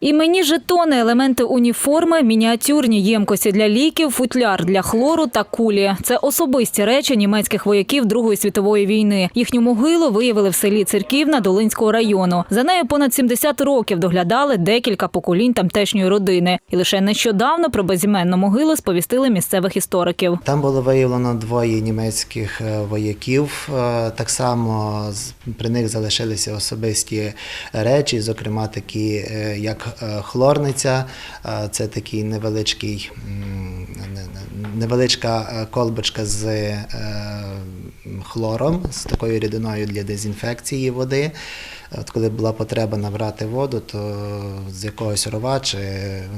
Іменні жетони, елементи уніформи, мініатюрні ємкості для ліків, футляр для хлору та кулі. Це особисті речі німецьких вояків Другої світової війни. Їхню могилу виявили в селі Церківна Долинського району. За нею понад 70 років доглядали декілька поколінь тамтешньої родини. І лише нещодавно про безіменну могилу сповістили місцевих істориків. Там було виявлено двоє німецьких е, вояків. Е, Так само при них залишилися особисті речі, зокрема такі, е, як хлорниця. Е, Це такий невеличкий, невеличка е, колбочка з е, хлором, з такою рідиною для дезінфекції води. От коли була потреба набрати воду, то з якогось рова, чи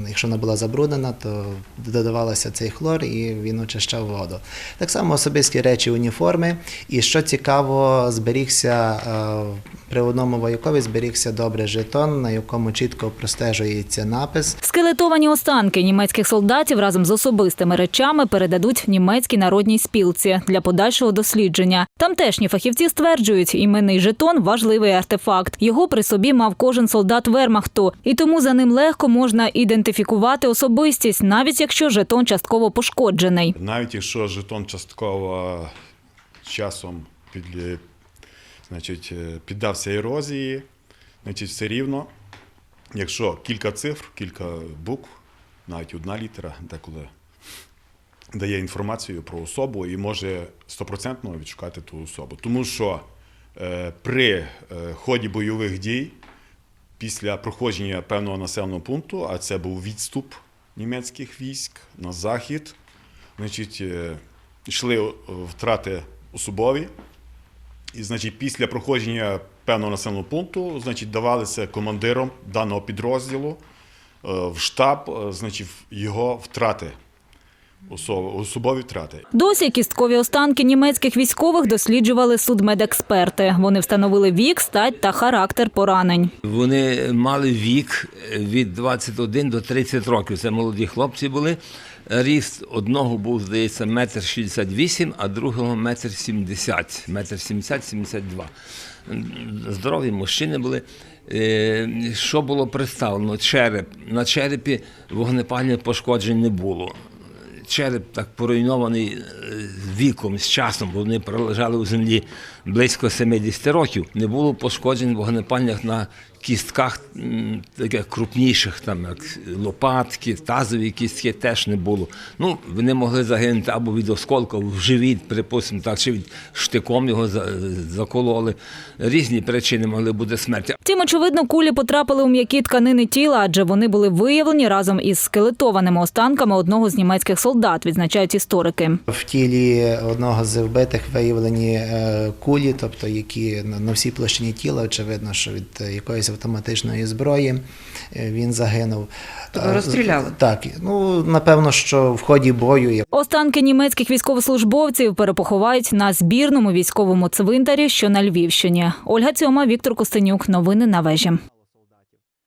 якщо вона була забруднена, то додавалося цей хлор і він очищав воду. Так само особисті речі уніформи. І що цікаво, зберігся е, при одному воякові зберігся добре жетон, на якому чітко простежується напис. Скелетовані останки німецьких солдатів разом з особистими речами передадуть німецькій народній спілці для подальшого дослідження. Тамтешні фахівці стверджують, іменний жетон важливий артефакт. Його при собі мав кожен солдат вермахту, і тому за ним легко можна ідентифікувати особистість, навіть якщо жетон частково пошкоджений. Навіть якщо жетон частково часом під, значить, е, піддався ерозії, значить, все рівно, якщо кілька цифр, кілька букв, навіть одна літера деколи дає інформацію про особу і може стопроцентно відшукати ту особу. Тому що е, при е, ході бойових дій після проходження певного населеного пункту, а це був відступ німецьких військ на захід, значить, е, йшли е, втрати особові. І, значить, після проходження певного населеного пункту, значить, давалися командиром даного підрозділу е, в штаб, е, значить, його втрати, особові втрати. Досі кісткові останки німецьких військових досліджували судмедексперти. Вони встановили вік, стать та характер поранень. Вони мали вік від 21 до 30 років. Це молоді хлопці були. Ріст одного був, здається, метр 68, а другого метр 70, метр 70-72. Здорові мужчини були. Е, Що було представлено? Череп. На черепі вогнепальних пошкоджень не було череп так поруйнований е, віком, з часом, бо вони пролежали у землі близько 70 років. Не було пошкоджень вогнепальних на кістках таких крупніших, там як лопатки, тазові кістки теж не було. Ну, вони могли загинути або від осколка в живіт, припустимо, так, чи від штиком його закололи. Різні причини могли бути смерті. Втім, очевидно, кулі потрапили у м'які тканини тіла, адже вони були виявлені разом із скелетованими останками одного з німецьких солдат, відзначають історики. В тілі одного з вбитих виявлені е, кулі, тобто які на, всій площині тіла, очевидно, що від е, якоїсь автоматичної зброї е, він загинув. Тобто розстріляли? Так, ну напевно, що в ході бою Останки німецьких військовослужбовців перепоховають на збірному військовому цвинтарі, що на Львівщині. Ольга Цьома, Віктор Костенюк. Новини на вежі.